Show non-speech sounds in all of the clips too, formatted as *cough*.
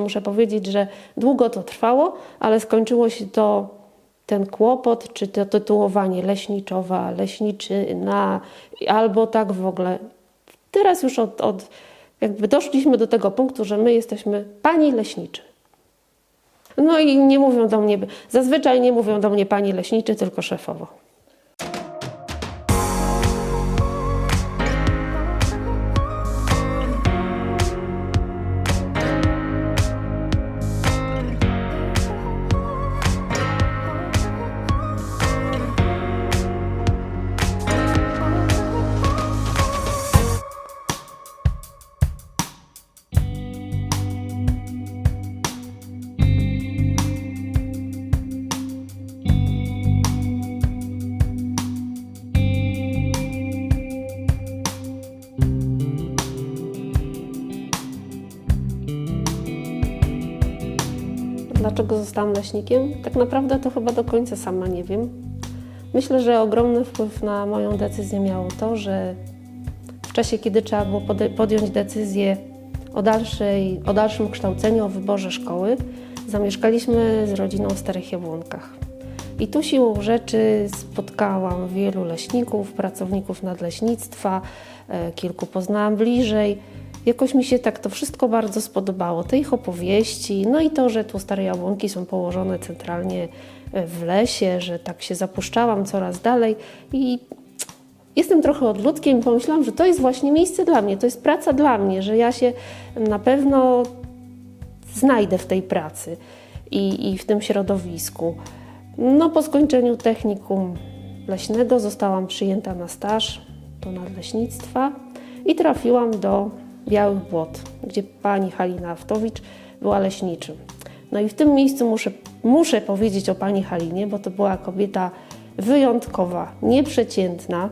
Muszę powiedzieć, że długo to trwało, ale skończyło się to ten kłopot, czy to tytułowanie leśniczowa, leśniczyna, albo tak w ogóle. Teraz już od, od jakby doszliśmy do tego punktu, że my jesteśmy pani leśniczy. No i nie mówią do mnie, zazwyczaj nie mówią do mnie pani leśniczy, tylko szefowo. Dlaczego zostałam leśnikiem? Tak naprawdę to chyba do końca sama nie wiem. Myślę, że ogromny wpływ na moją decyzję miało to, że w czasie, kiedy trzeba było podjąć decyzję o, dalszej, o dalszym kształceniu, o wyborze szkoły, zamieszkaliśmy z rodziną w Starych Jabłonkach. I tu siłą rzeczy spotkałam wielu leśników, pracowników nadleśnictwa, e, kilku poznałam bliżej. Jakoś mi się tak to wszystko bardzo spodobało. Te ich opowieści, no i to, że tu Stare Jabłonki są położone centralnie e, w lesie, że tak się zapuszczałam coraz dalej i jestem trochę odludkiem i pomyślałam, że to jest właśnie miejsce dla mnie, to jest praca dla mnie, że ja się na pewno znajdę w tej pracy i, i w tym środowisku. No, po skończeniu technikum leśnego zostałam przyjęta na staż do nadleśnictwa i trafiłam do Białych Błot, gdzie pani Halina Aftowicz była leśniczym. No i w tym miejscu muszę, muszę powiedzieć o pani Halinie, bo to była kobieta wyjątkowa, nieprzeciętna,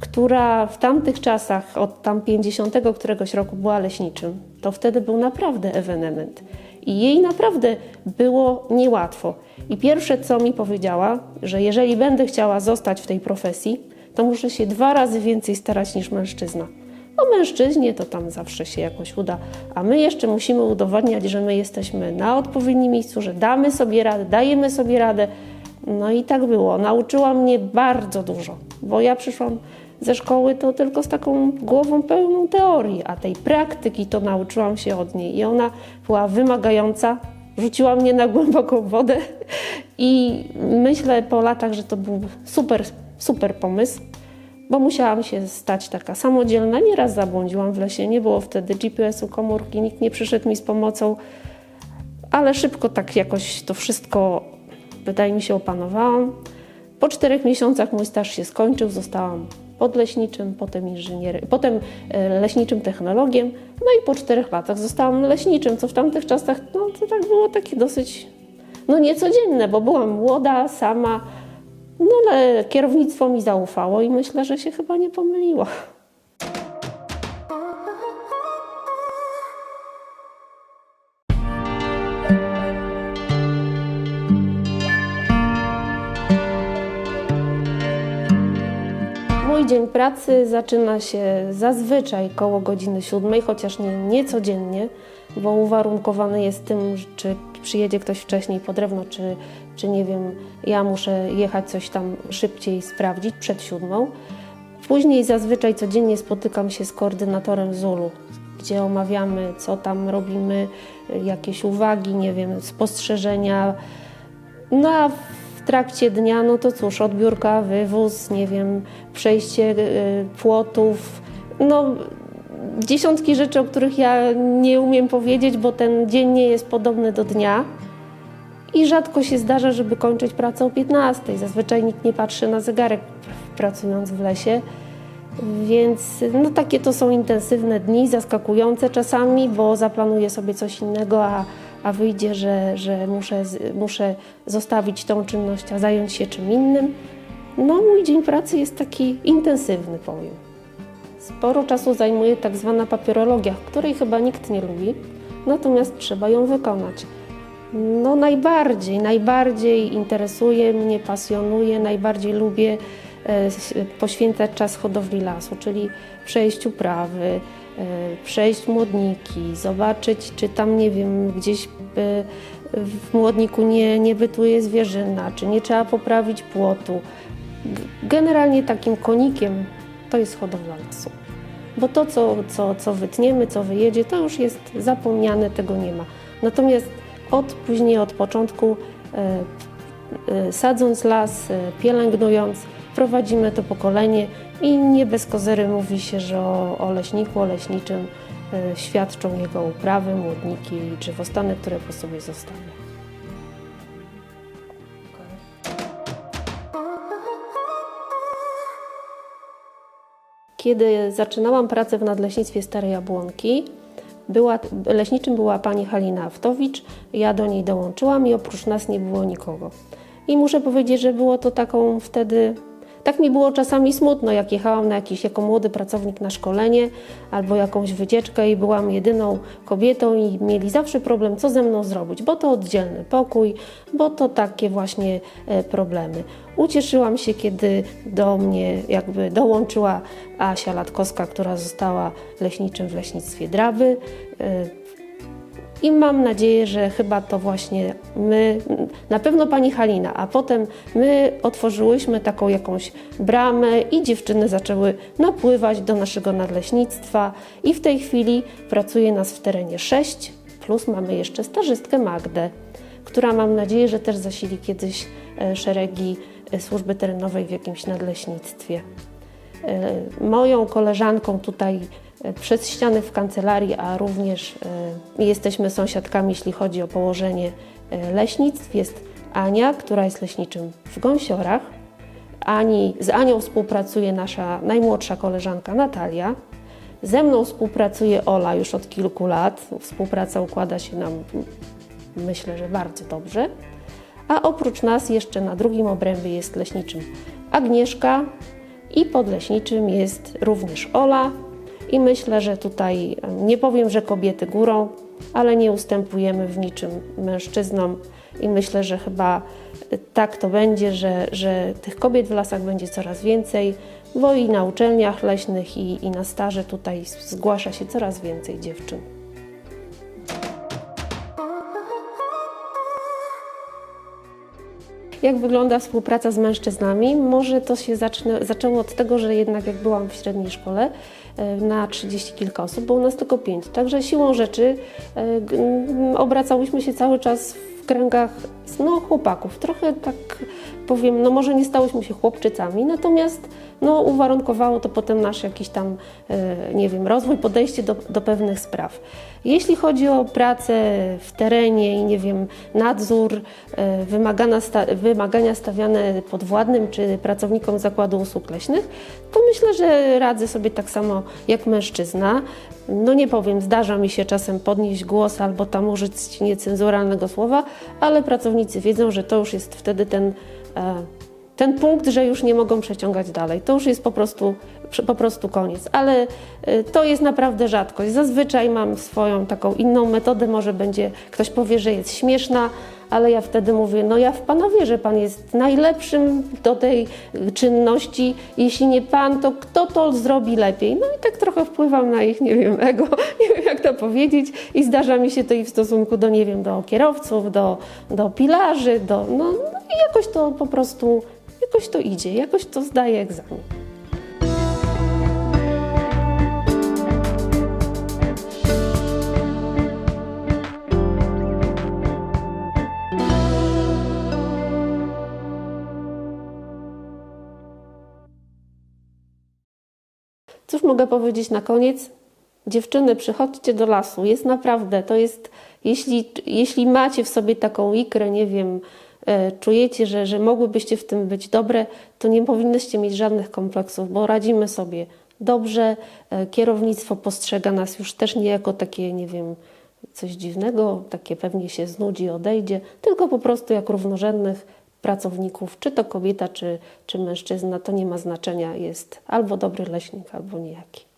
która w tamtych czasach, od tam 50 któregoś roku była leśniczym, to wtedy był naprawdę ewenement. I jej naprawdę było niełatwo. I pierwsze, co mi powiedziała, że jeżeli będę chciała zostać w tej profesji, to muszę się dwa razy więcej starać niż mężczyzna. O mężczyźnie to tam zawsze się jakoś uda, a my jeszcze musimy udowadniać, że my jesteśmy na odpowiednim miejscu, że damy sobie radę, dajemy sobie radę. No i tak było. Nauczyła mnie bardzo dużo, bo ja przyszłam ze szkoły to tylko z taką głową pełną teorii, a tej praktyki to nauczyłam się od niej i ona była wymagająca. Rzuciła mnie na głęboką wodę i myślę po latach, że to był super, super pomysł, bo musiałam się stać taka samodzielna. Nieraz zabłądziłam w lesie, nie było wtedy GPS-u, komórki, nikt nie przyszedł mi z pomocą, ale szybko tak jakoś to wszystko, wydaje mi się, opanowałam. Po czterech miesiącach mój staż się skończył, zostałam podleśniczym, potem inżynierem, potem e, leśniczym technologiem, no i po czterech latach zostałam leśniczym, co w tamtych czasach, no to tak było takie dosyć, no niecodzienne, bo byłam młoda, sama, no ale kierownictwo mi zaufało i myślę, że się chyba nie pomyliło. Mój dzień pracy zaczyna się zazwyczaj koło godziny siódmej, chociaż nie, nie codziennie, bo uwarunkowany jest tym, czy przyjedzie ktoś wcześniej po drewno, czy, czy nie wiem, ja muszę jechać coś tam szybciej sprawdzić przed siódmą. Później zazwyczaj codziennie spotykam się z koordynatorem ZUL-u, gdzie omawiamy, co tam robimy, jakieś uwagi, nie wiem, spostrzeżenia. No a w trakcie dnia, no to cóż, odbiórka, wywóz, nie wiem, przejście y, płotów, no dziesiątki rzeczy, o których ja nie umiem powiedzieć, bo ten dzień nie jest podobny do dnia. I rzadko się zdarza, żeby kończyć pracę o 15. Zazwyczaj nikt nie patrzy na zegarek pracując w lesie. Więc no, takie to są intensywne dni, zaskakujące czasami, bo zaplanuję sobie coś innego, a, a wyjdzie, że, że muszę, muszę zostawić tą czynność, a zająć się czym innym. No, mój dzień pracy jest taki intensywny, powiem. Sporo czasu zajmuje tak zwana papierologia, której chyba nikt nie lubi, natomiast trzeba ją wykonać. No najbardziej, najbardziej interesuje mnie, pasjonuje, najbardziej lubię e, poświęcać czas hodowli lasu, czyli przejść uprawy, przejść młodniki, zobaczyć, czy tam, nie wiem, gdzieś e, w młodniku nie, nie bytuje zwierzyna, czy nie trzeba poprawić płotu. Generalnie takim konikiem to jest hodowla lasu. Bo to, co, co, co wytniemy, co wyjedzie, to już jest zapomniane, tego nie ma. Natomiast od później, od początku, e, e, sadząc las, e, pielęgnując, prowadzimy to pokolenie i nie bez kozery mówi się, że o, o leśniku, o leśniczym świadczą jego uprawy, młodniki i drzewostany, które po sobie zostawia. Kiedy zaczynałam pracę w Nadleśnictwie Starej Jabłonki, była, leśniczym była pani Halina Aftowicz, ja do niej dołączyłam i oprócz nas nie było nikogo. I muszę powiedzieć, że było to taką wtedy, tak mi było czasami smutno, jak jechałam na jakiś, jako młody pracownik na szkolenie albo jakąś wycieczkę i byłam jedyną kobietą i mieli zawsze problem, co ze mną zrobić, bo to oddzielny pokój, bo to takie właśnie e, problemy. Ucieszyłam się, kiedy do mnie jakby dołączyła Asia Latkowska, która została leśniczym w leśnictwie Drawy. I mam nadzieję, że chyba to właśnie my, na pewno pani Halina, a potem my otworzyłyśmy taką jakąś bramę i dziewczyny zaczęły napływać do naszego nadleśnictwa i w tej chwili pracuje nas w terenie 6, plus mamy jeszcze stażystkę Magdę, która mam nadzieję, że też zasili kiedyś e, szeregi e, służby terenowej w jakimś nadleśnictwie. E, Moją koleżanką tutaj przez ściany w kancelarii, a również e, jesteśmy sąsiadkami, jeśli chodzi o położenie e, leśnictw, jest Ania, która jest leśniczym w Gąsiorach. Ani, z Anią współpracuje nasza najmłodsza koleżanka Natalia. Ze mną współpracuje Ola już od kilku lat. Współpraca układa się nam, myślę, że bardzo dobrze. A oprócz nas jeszcze na drugim obrębie jest leśniczym Agnieszka i podleśniczym jest również Ola. I myślę, że tutaj nie powiem, że kobiety górą, ale nie ustępujemy w niczym mężczyznom. I myślę, że chyba e, tak to będzie, że, że tych kobiet w lasach będzie coraz więcej, bo i na uczelniach leśnych, i, i na staże tutaj zgłasza się coraz więcej dziewczyn. Jak wygląda współpraca z mężczyznami? Może to się zaczęło od tego, że jednak jak byłam w średniej szkole na 30 kilka osób, było nas tylko 5. Także siłą rzeczy m, obracałyśmy się cały czas w kręgach no, chłopaków. Trochę tak powiem, no może nie stałyśmy się chłopczycami, natomiast no, uwarunkowało to potem nasz jakiś tam, e, nie wiem, rozwój, podejście do, do pewnych spraw. Jeśli chodzi o pracę w terenie i nie wiem, nadzór, e, wymagana sta, wymagania stawiane podwładnym czy pracownikom zakładu usług leśnych, to myślę, że radzę sobie tak samo jak mężczyzna. No nie powiem, zdarza mi się czasem podnieść głos albo tam użyć niecenzuralnego słowa, ale pracownicy wiedzą, że to już jest wtedy ten, e, ten punkt, że już nie mogą przeciągać dalej. To już jest po prostu, po prostu koniec. Ale e, to jest naprawdę rzadkość. Zazwyczaj mam swoją taką inną metodę, może będzie ktoś powie, że jest śmieszna, ale ja wtedy mówię, no ja w Pana wierzę, Pan jest najlepszym do tej czynności. Jeśli nie Pan, to kto to zrobi lepiej? No i tak trochę wpływam na ich, nie wiem, ego, *laughs* nie wiem jak to powiedzieć i zdarza mi się to i w stosunku do, nie wiem, do kierowców, do, do pilarzy, do, no, no i jakoś to po prostu, jakoś to idzie, jakoś to zdaje egzamin. Cóż mogę powiedzieć na koniec? Dziewczyny, przychodźcie do lasu. Jest naprawdę, to jest, jeśli, jeśli macie w sobie taką ikrę, nie wiem, czujecie, że, że mogłybyście w tym być dobre, to nie powinnyście mieć żadnych kompleksów, bo radzimy sobie dobrze. E, Kierownictwo postrzega nas już też nie jako takie, nie wiem, coś dziwnego, takie pewnie się znudzi, odejdzie, tylko po prostu jak równorzędnych pracowników, czy to kobieta, czy, czy mężczyzna, to nie ma znaczenia, jest albo dobry leśnik, albo nijaki.